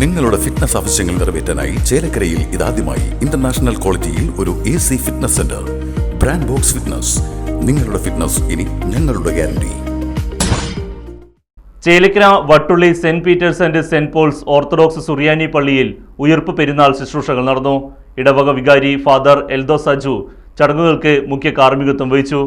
നിങ്ങളുടെ ഫിറ്റ്നസ് ആവശ്യങ്ങൾ നിറവേറ്റാനായി ചേലക്കരയിൽ ഇതാദ്യമായി ഇന്റർനാഷണൽ ക്വാളിറ്റിയിൽ ഒരു A C fitness centre brand box fitness നിങ്ങളുടെ ഫിറ്റ്നസ് ഇനി ഞങ്ങളുടെ guarantee Chelakkara Vattulli Saint Peter's and Saint Paul's Orthodox സുറിയാനി പള്ളിയിൽ ഉയർപ്പ് പെരുന്നാൾ ശുശ്രൂഷകൾ നടന്നു. ഇടവക വികാരി ഫാദർ എൽദോ സജു ചടങ്ങുകൾക്ക് മുഖ്യ കാർമ്മികത്വം വഹിച്ചു.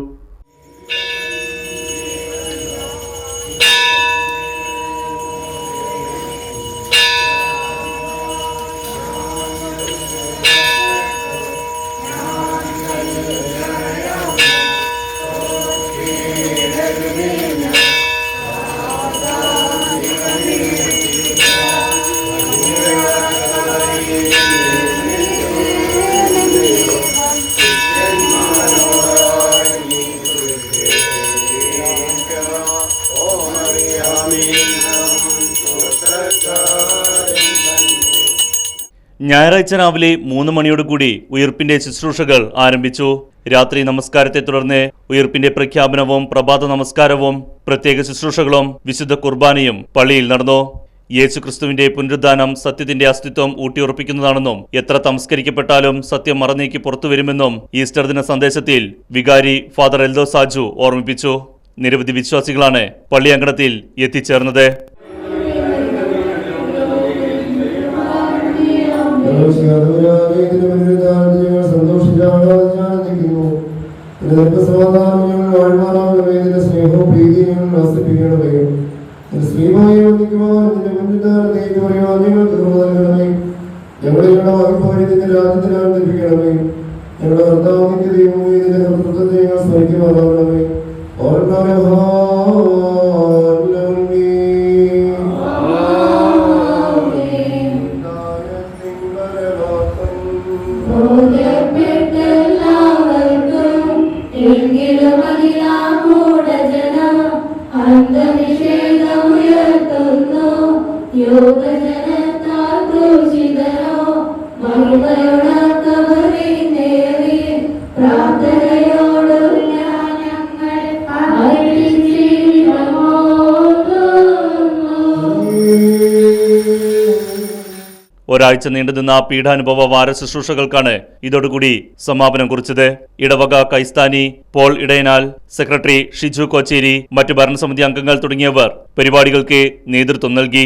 ഞായറാഴ്ച രാവിലെ മൂന്ന് മണിയോടുകൂടി ഉയർപ്പിന്റെ ശുശ്രൂഷകൾ ആരംഭിച്ചു. രാത്രി നമസ്കാരത്തെ തുടർന്ന് ഉയർപ്പിന്റെ പ്രഖ്യാപനവും പ്രഭാത നമസ്കാരവും പ്രത്യേക ശുശ്രൂഷകളും വിശുദ്ധ കുർബാനയും പള്ളിയിൽ നടന്നു. യേശുക്രിസ്തുവിന്റെ പുനരുദ്ധാനം സത്യത്തിന്റെ അസ്തിത്വം ഊട്ടിയുറപ്പിക്കുന്നതാണെന്നും എത്ര തംസ്കരിക്കപ്പെട്ടാലും സത്യം മറന്നേക്ക് പുറത്തുവരുമെന്നും ഈസ്റ്റർ ദിന സന്ദേശത്തിൽ വികാരി ഫാദർ എൽദോ സാജു ഓർമ്മിപ്പിച്ചു. നിരവധി വിശ്വാസികളാണ് പള്ളി അങ്കണത്തിൽ എത്തിച്ചേർന്നത് ഞങ്ങളുടെ കർത്താവിന്റെ ദൈവമേ ഇതിന്റെ കർത്തൃത്വത്തെ ഞങ്ങൾ സ്മരിക്കുമാറാകണമേ. ഓർക്കാരെ എങ്കിലും അതിലാകൂടജനം ഒരാഴ്ച നീണ്ടുനിന്ന പീഠാനുഭവ വാര ശുശ്രൂഷകൾക്കാണ് ഇതോടുകൂടി സമാപനം കുറിച്ചത്. ഇടവക കൈസ്ഥാനി പോൾ ഇടയനാൽ സെക്രട്ടറി ഷിജു കോച്ചേരി മറ്റ് ഭരണസമിതി അംഗങ്ങൾ തുടങ്ങിയവർ പരിപാടികൾക്ക് നേതൃത്വം നൽകി.